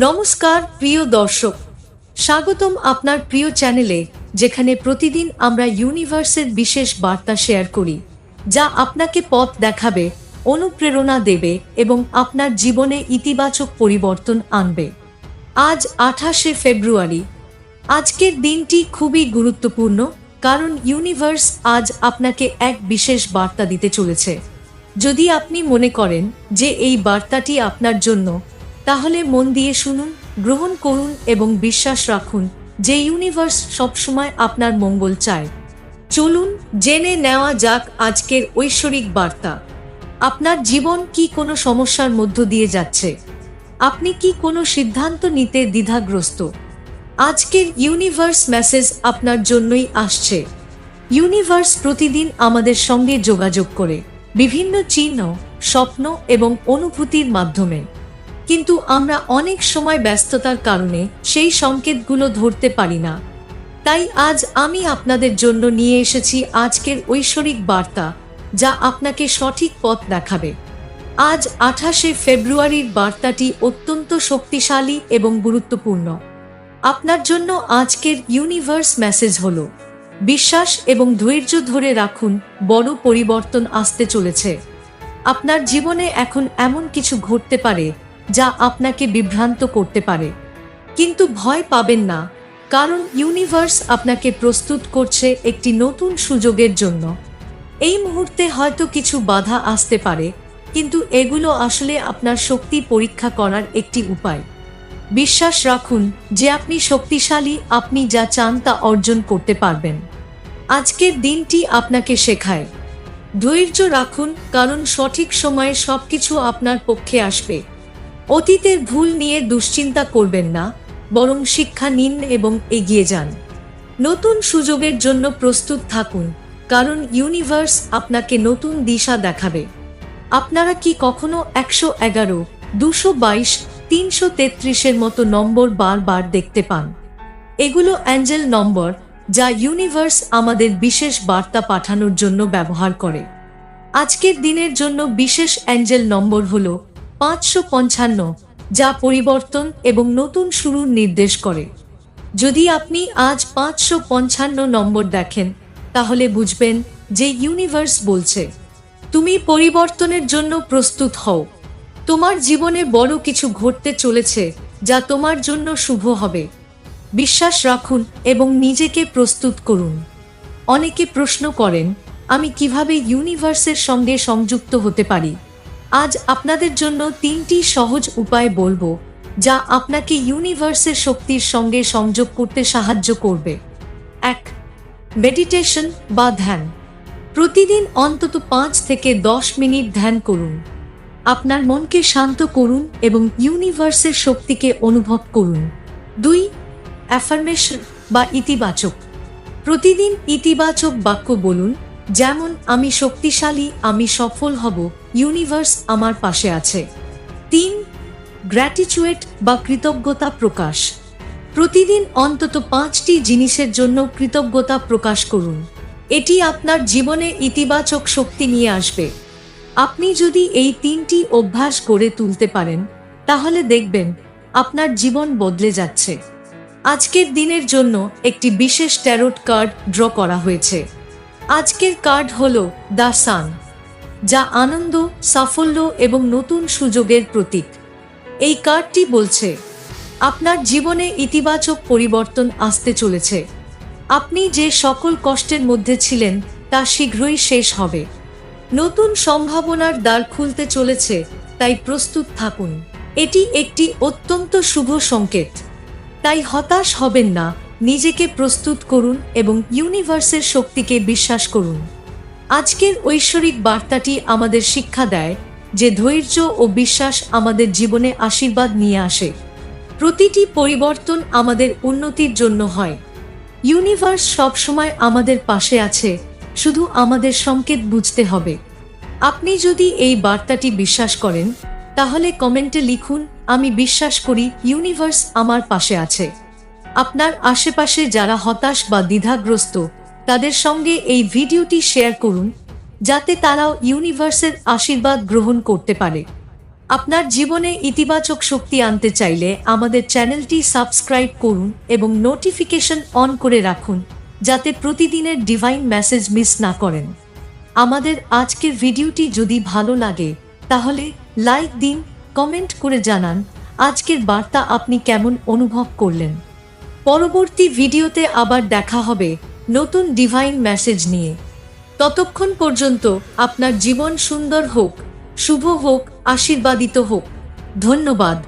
নমস্কার, প্রিয় দর্শক। স্বাগতম আপনার প্রিয় চ্যানেলে, যেখানে প্রতিদিন আমরা ইউনিভার্সের বিশেষ বার্তা শেয়ার করি, যা আপনাকে পথ দেখাবে, অনুপ্রেরণা দেবে এবং আপনার জীবনে ইতিবাচক পরিবর্তন আনবে। আজ আঠাশে ফেব্রুয়ারি। আজকের দিনটি খুবই গুরুত্বপূর্ণ, কারণ ইউনিভার্স আজ আপনাকে এক বিশেষ বার্তা দিতে চলেছে। যদি আপনি মনে করেন যে এই বার্তাটি আপনার জন্য তাহলে মন দিয়ে শুনুন, গ্রহণ করুন এবং বিশ্বাস রাখুন যে ইউনিভার্স সবসময় আপনার মঙ্গল চায়। চলুন জেনে নেওয়া যাক আজকের ঐশ্বরিক বার্তা। আপনার জীবন কি কোনো সমস্যার মধ্য দিয়ে যাচ্ছে? আপনি কি কোনো সিদ্ধান্ত নিতে দ্বিধাগ্রস্ত? আজকের ইউনিভার্স মেসেজ আপনার জন্যই আসছে। ইউনিভার্স প্রতিদিন আমাদের সঙ্গে যোগাযোগ করে। বিভিন্ন চিহ্ন, স্বপ্ন এবং অনুভূতির মাধ্যমে। কিন্তু আমরা অনেক সময় ব্যস্ততার কারণে সেই সংকেতগুলো ধরতে পারি না। তাই আজ আমি আপনাদের জন্য নিয়ে এসেছি আজকের ঐশ্বরিক বার্তা, যা আপনাকে সঠিক পথ দেখাবে। আজ আঠাশে ফেব্রুয়ারির বার্তাটি অত্যন্ত শক্তিশালী এবং গুরুত্বপূর্ণ। আপনার জন্য আজকের ইউনিভার্স মেসেজ হল, বিশ্বাস এবং ধৈর্য ধরে রাখুন, বড় পরিবর্তন আসতে চলেছে। আপনার জীবনে এখন এমন কিছু ঘটতে পারে যা আপনাকে বিভ্রান্ত করতে পারে। কিন্তু ভয় পাবেন না, কারণ ইউনিভার্স আপনাকে প্রস্তুত করছে একটি নতুন সুযোগের জন্য। এই মুহূর্তে হয়তো কিছু বাধা আসতে পারে, কিন্তু এগুলো আসলে আপনার শক্তি পরীক্ষা করার একটি উপায়। বিশ্বাস রাখুন যে আপনি শক্তিশালী, আপনি যা চান তা অর্জন করতে পারবেন। আজকের দিনটি আপনাকে শেখায়। ধৈর্য রাখুন, কারণ সঠিক সময়ে সবকিছু আপনার পক্ষে আসবে। অতীতের ভুল নিয়ে দুশ্চিন্তা করবেন না, বরং শিক্ষা নিন এবং এগিয়ে যান। নতুন সুযোগের জন্য প্রস্তুত থাকুন, কারণ ইউনিভার্স আপনাকে নতুন দিশা দেখাবে। আপনারা কি কখনো একশো এগারো, দুশো বাইশ, তিনশো তেত্রিশের মতো নম্বর বারবার দেখতে পান? এগুলো অ্যাঞ্জেল নম্বর, যা ইউনিভার্স আমাদের বিশেষ বার্তা পাঠানোর জন্য ব্যবহার করে। আজকের দিনের জন্য বিশেষ অ্যাঞ্জেল নম্বর হল পাঁচশো পঞ্চান্ন, যা পরিবর্তন এবং নতুন শুরুর নির্দেশ করে। যদি আপনি আজ পাঁচশো পঞ্চান্ন নম্বর দেখেন, তাহলে বুঝবেন যে ইউনিভার্স বলছে, তুমি পরিবর্তনের জন্য প্রস্তুত হও। তোমার জীবনে বড় কিছু ঘটতে চলেছে যা তোমার জন্য শুভ হবে। বিশ্বাস রাখুন এবং নিজেকে প্রস্তুত করুন। অনেকে প্রশ্ন করেন, আমি কীভাবে ইউনিভার্সের সঙ্গে সংযুক্ত হতে পারি? আজ আপনাদের জন্য তিনটি সহজ উপায় বলব, যা আপনাকে ইউনিভার্সের শক্তির সঙ্গে সংযোগ করতে সাহায্য করবে। এক মেডিটেশন বা ধ্যান। প্রতিদিন অন্তত পাঁচ থেকে দশ মিনিট ধ্যান করুন। আপনার মনকে শান্ত করুন এবং ইউনিভার্সের শক্তিকে অনুভব করুন। দুই অ্যাফার্মেশন বা ইতিবাচক। প্রতিদিন ইতিবাচক বাক্য বলুন যেমন, আমি শক্তিশালী, আমি সফল হব ইউনিভার্স আমার পাশে আছে। তিন গ্র্যাটিচুয়েট বা কৃতজ্ঞতা প্রকাশ। প্রতিদিন অন্তত পাঁচটি জিনিসের জন্য কৃতজ্ঞতা প্রকাশ করুন। এটি আপনার জীবনে ইতিবাচক শক্তি নিয়ে আসবে। আপনি যদি এই তিনটি অভ্যাস গড়ে তুলতে পারেন, তাহলে দেখবেন আপনার জীবন বদলে যাচ্ছে। আজকের দিনের জন্য একটি বিশেষ ট্যারোট কার্ড ড্র করা হয়েছে। আজকের কার্ড হল দ্য সান যা আনন্দ, সাফল্য এবং নতুন সুযোগের প্রতীক। এই কার্ডটি বলছে, আপনার জীবনে ইতিবাচক পরিবর্তন আসতে চলেছে। আপনি যে সকল কষ্টের মধ্যে ছিলেন, তা শীঘ্রই শেষ হবে। নতুন সম্ভাবনার দ্বার খুলতে চলেছে, তাই প্রস্তুত থাকুন। এটি একটি অত্যন্ত শুভ সংকেত। তাই হতাশ হবেন না নিজেকে প্রস্তুত করুন এবং ইউনিভার্সের শক্তিকে বিশ্বাস করুন। আজকের ঐশ্বরিক বার্তাটি আমাদের শিক্ষা দেয় যে ধৈর্য ও বিশ্বাস আমাদের জীবনে আশীর্বাদ নিয়ে আসে। প্রতিটি পরিবর্তন আমাদের উন্নতির জন্য হয়। ইউনিভার্স সবসময় আমাদের পাশে আছে, শুধু আমাদের সংকেত বুঝতে হবে। আপনি যদি এই বার্তাটি বিশ্বাস করেন, তাহলে কমেন্টে লিখুন, আমি বিশ্বাস করি ইউনিভার্স আমার পাশে আছে। আপনার আশেপাশে যারা হতাশ বা দ্বিধাগ্রস্ত, তাদের সঙ্গে এই ভিডিওটি শেয়ার করুন, যাতে তারাও ইউনিভার্সের আশীর্বাদ গ্রহণ করতে পারে। আপনার জীবনে ইতিবাচক শক্তি আনতে চাইলে আমাদের চ্যানেলটি সাবস্ক্রাইব করুন এবং নোটিফিকেশন অন করে রাখুন, যাতে প্রতিদিনের ডিভাইন মেসেজ মিস না করেন। আমাদের আজকের ভিডিওটি যদি ভালো লাগে, তাহলে লাইক দিন, কমেন্ট করে জানান, আজকের বার্তা আপনি কেমন অনুভব করলেন? পরবর্তী ভিডিওতে আবার দেখা হবে নতুন ডিভাইন মেসেজ নিয়ে। ততক্ষণ পর্যন্ত আপনার জীবন সুন্দর হোক, শুভ হোক, আশীর্বাদিত হোক। ধন্যবাদ।